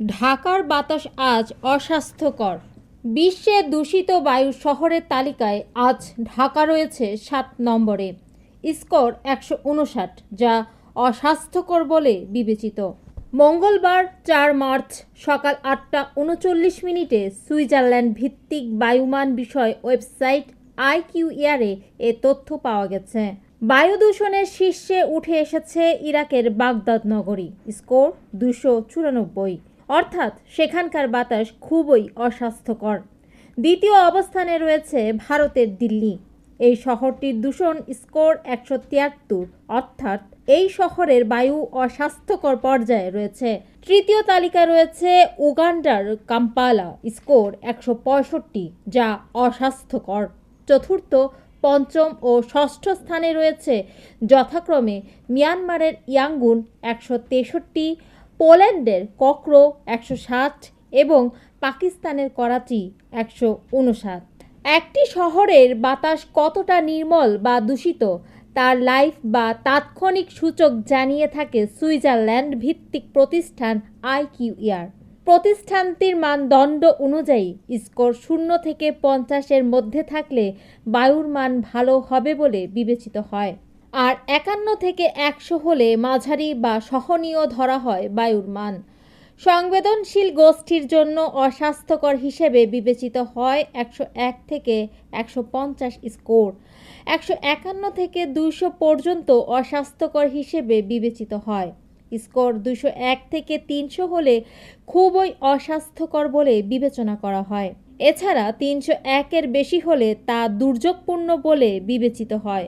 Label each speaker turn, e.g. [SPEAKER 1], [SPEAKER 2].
[SPEAKER 1] ঢাকার বাতাস আজ অস্বাস্থ্যকর। বিশ্বে দূষিত বায়ু শহরের তালিকায় আজ ঢাকা রয়েছে সাত নম্বরে। স্কোর একশো উনষাট, যা অস্বাস্থ্যকর বলে বিবেচিত। মঙ্গলবার চার মার্চ সকাল আটটা উনচল্লিশ মিনিটে সুইজারল্যান্ড ভিত্তিক বায়ুমান বিষয় ওয়েবসাইট আইকিউ ইয়ারে এ তথ্য পাওয়া গেছে। বায়ু দূষণের শীর্ষে উঠে এসেছে ইরাকের বাগদাদ নগরী। স্কোর দুশো চুরানব্বই। অর্থাৎ সেখানকার বাতাস খুবই অস্বাস্থ্যকর। দ্বিতীয় অবস্থানে রয়েছে ভারতের দিল্লি। এই শহরটির দূষণ স্কোর একশো তিয়াত্তর, অর্থাৎ এই শহরের বায়ু অস্বাস্থ্যকর পর্যায়ে রয়েছে। তৃতীয় তালিকা রয়েছে উগান্ডার কাম্পালা স্কোর একশো পঁয়ষট্টি, যা অস্বাস্থ্যকর। চতুর্থ, পঞ্চম ও ষষ্ঠ স্থানে রয়েছে যথাক্রমে মিয়ানমারের ইয়াঙ্গুন একশো তেষট্টি পোল্যান্ডের কক্রো একশো ষাট এবং পাকিস্তানের করাচি একশো উনষাট একটি শহরের বাতাস কতটা নির্মল বা দূষিত, তার লাইফ বা তাৎক্ষণিক সূচক জানিয়ে থাকে সুইজারল্যান্ড ভিত্তিক প্রতিষ্ঠান আইকিউইআর। প্রতিষ্ঠানটির মানদণ্ড অনুযায়ী স্কোর শূন্য থেকে পঞ্চাশের মধ্যে থাকলে বায়ুর মান ভালো হবে বলে বিবেচিত হয়। আর একান্ন থেকে একশো হলে মাঝারি বা সহনীয় ধরা হয় বায়ুর মান। সংবেদনশীল গোষ্ঠীর জন্য অস্বাস্থ্যকর হিসেবে বিবেচিত হয় একশো এক থেকে একশো পঞ্চাশ স্কোর। একশো একান্ন থেকে দুইশো পর্যন্ত অস্বাস্থ্যকর হিসেবে বিবেচিত হয়। স্কোর দুশো এক থেকে তিনশো হলে খুবই অস্বাস্থ্যকর বলে বিবেচনা করা হয়। এছাড়া তিনশো একের বেশি হলে তা দুর্যোগপূর্ণ বলে বিবেচিত হয়।